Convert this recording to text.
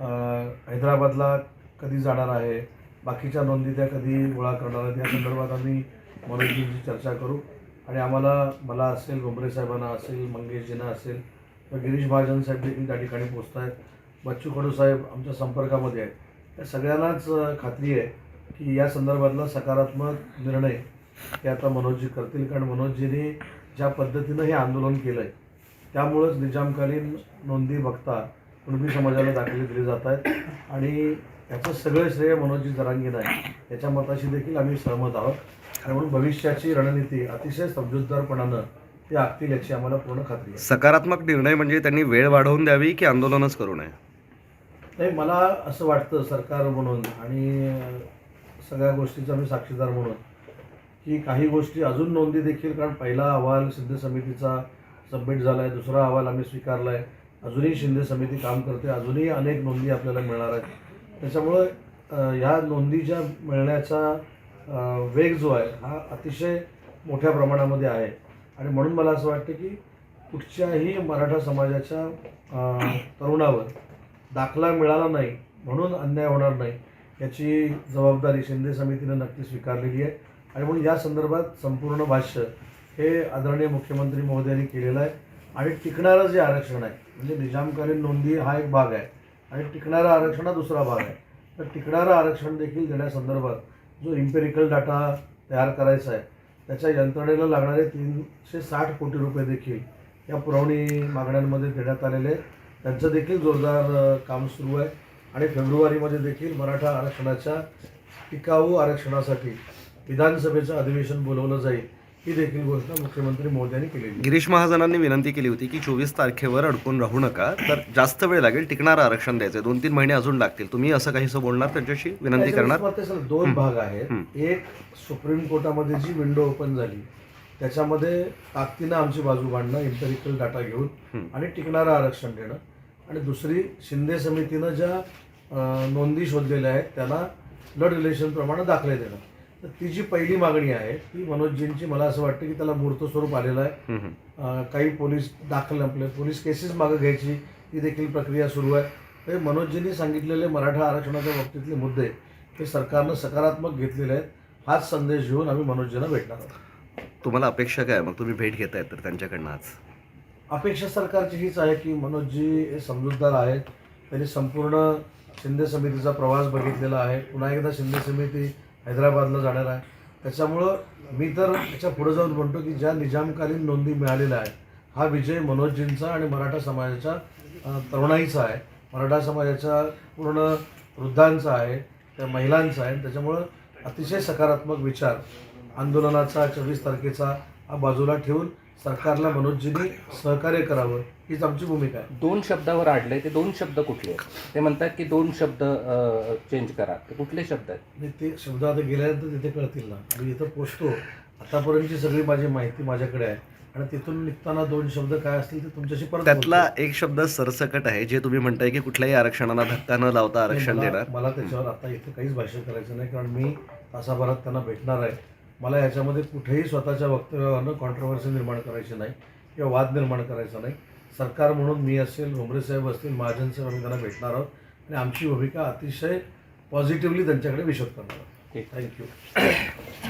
हैदराबादला कधी जाणार आहे? बाकीच्या नोंदी त्या कधी गोळा करणार आहेत? या संदर्भात आम्ही मनोजींची चर्चा करू. आणि आम्हाला मला असेल गोंबरे साहेबांना असेल मंगेशजींना असेल किंवा गिरीश महाजन साहेब देखील त्या ठिकाणी पोचत आहेत बच्चू कडू साहेब आमच्या संपर्कामध्ये आहेत. या सगळ्यांनाच खात्री आहे की या संदर्भातला सकारात्मक निर्णय हे आता मनोजजी करतील. कारण मनोजजींनी ज्या पद्धतीनं हे आंदोलन केलं आहे त्यामुळंच निजामकालीन नोंदी बघता कुणबी समाजाला दाखले दिले जात आहेत. आणि याचं सगळं श्रेय मनोजी जरांगीन आहे. याच्या मताशी देखील आम्ही सहमत आहोत. आणि म्हणून भविष्याची रणनीती अतिशय समजूतदारपणानं ते आखतील याची आम्हाला पूर्ण खात्री आहे. सकारात्मक निर्णय म्हणजे त्यांनी वेळ वाढवून द्यावी की आंदोलनच करू नये? नाही मला असं वाटतं सरकार म्हणून आणि सगळ्या गोष्टीचा मी साक्षीदार म्हणून की काही गोष्टी अजून नोंदी देखील कारण पहिला अहवाल शिंदे समितीचा सबमिट झाला आहे दुसरा अहवाल आम्ही स्वीकारला आहे अजूनही शिंदे समिती काम करते अजूनही अनेक नोंदी आपल्याला मिळणार आहेत. त्याच्यामुळं ह्या नोंदीच्या मिळण्याचा वेग जो आहे हा अतिशय मोठ्या प्रमाणामध्ये आहे. आणि म्हणून मला असं वाटतं की कुठच्याही मराठा समाजाच्या तरुणावर दाखला मिळाला नाही म्हणून अन्याय होणार नाही याची जबाबदारी शिंदे समितीनं नक्की स्वीकारलेली आहे. आणि म्हणून या संदर्भात संपूर्ण भाष्य हे आदरणीय मुख्यमंत्री महोदयांनी केलेलं आहे. आणि टिकणारं जे आरक्षण आहे म्हणजे निजामकालीन नोंदी हा एक भाग आहे आणि टिकणारं आरक्षण हा दुसरा भाग आहे. तर टिकणारं आरक्षण देखील देण्यासंदर्भात जो इम्पेरिकल डाटा तयार करायचा आहे त्याच्या यंत्रणेला लागणारे तीनशे साठ कोटी रुपये देखील या पुरवणी मागण्यांमध्ये देण्यात आलेले आहेत. त्यांचं देखील जोरदार काम सुरू आहे आणि फेब्रुवारीमध्ये देखील मराठा आरक्षणाच्या टिकाऊ आरक्षणासाठी विधानसभेचं अधिवेशन बोलवलं जाईल. ही देखील गोष्ट मुख्यमंत्री केलेली आहे. गिरीश महाजनांनी विनंती केली होती की चोवीस तारखेवर अडकून राहू नका तर जास्त वेळ लागेल टिकणारं आरक्षण द्यायचं दोन तीन महिने अजून लागतील. तुम्ही असं काहीसं बोलणार त्यांच्याशी? विनंती करणार? दोन भाग आहेत. एक सुप्रीम कोर्टामध्ये जी विंडो ओपन झाली त्याच्यामध्ये ताकदीनं आमची बाजू मांडणं इम्पेरिकल डाटा घेऊन. आणि टिकणारं आरक्षण देणं. आणि दुसरी शिंदे समितीनं ज्या नोंदी शोधलेल्या आहेत त्यांना ब्लड रिलेशन प्रमाणे दाखले देणं. तर ती जी पहिली मागणी आहे ती मनोजजींची मला असं वाटतं की त्याला मूर्त स्वरूप आलेलं आहे. हं, हं. अं, काही पोलीस दाखल आपले. पोलीस केसेस मागं घ्यायची ही देखील प्रक्रिया सुरू आहे. तर मनोजजींनी सांगितलेले मराठा आरक्षणाच्या बाबतीतले मुद्दे हे सरकारनं सकारात्मक घेतलेले आहेत. हाच संदेश घेऊन आम्ही मनोजजींना भेटणार आहोत. तुम्हाला अपेक्षा काय? आहे? मग तुम्ही भेट घेतायत तर त्यांच्याकडनं आज. अपेक्षा सरकारची हीच आहे की मनोजजी हे समजूतदार आहेत. त्यांनी संपूर्ण शिंदे समितीचा प्रवास बघितलेला आहे. पुन्हा एकदा शिंदे समिती हैदराबादला जाणार आहे. त्याच्यामुळं मी तर त्याच्या पुढे जाऊन म्हणतो की ज्या निजामकालीन नोंदी मिळालेल्या आहे हा विजय मनोजजींचा आणि मराठा समाजाच्या तरुणाईचा आहे. मराठा समाजाच्या पूर्ण वृद्धांचा आहे त्या महिलांचा आहे. त्याच्यामुळं अतिशय सकारात्मक विचार आंदोलनाचा चोवीस तारखेचा हा बाजूला ठेवून सरकारला मनोजजींनी सहकार्य करावं हीच आमची भूमिका आहे. दोन शब्दावर आडले ते दोन शब्द कुठले आहेत? ते म्हणतात की दोन शब्द चेंज करा. ते कुठले शब्द आहेत? आणि ते शब्द आता गेल्यानंतर तिथे कळतील ना. मी इथं पोचतो. आतापर्यंतची सगळी माझी माहिती माझ्याकडे आहे. आणि तिथून निघताना दोन शब्द काय असतील ते तुमच्याशी परत त्यातला बोलतो. एक शब्द सरसकट आहे जे तुम्ही म्हणताय की कुठल्याही आरक्षणाला धक्का न लावता आरक्षण मला- देणार. मला त्याच्यावर आता इथं काहीच भाष्य करायचं नाही कारण मी तासाभरात त्यांना भेटणार आहे. मला याच्यामध्ये कुठेही स्वतःच्या वक्तव्यावरनं कॉन्ट्रोवर्सी निर्माण करायची नाही किंवा वाद निर्माण करायचा नाही. सरकार म्हणून मी असेल भुमरे साहेब असतील महाजन साहेब आम्ही त्यांना भेटणार आहोत. आणि आमची भूमिका अतिशय पॉझिटिव्हली त्यांच्याकडे विशद करणार आहोत. ठीक. थँक्यू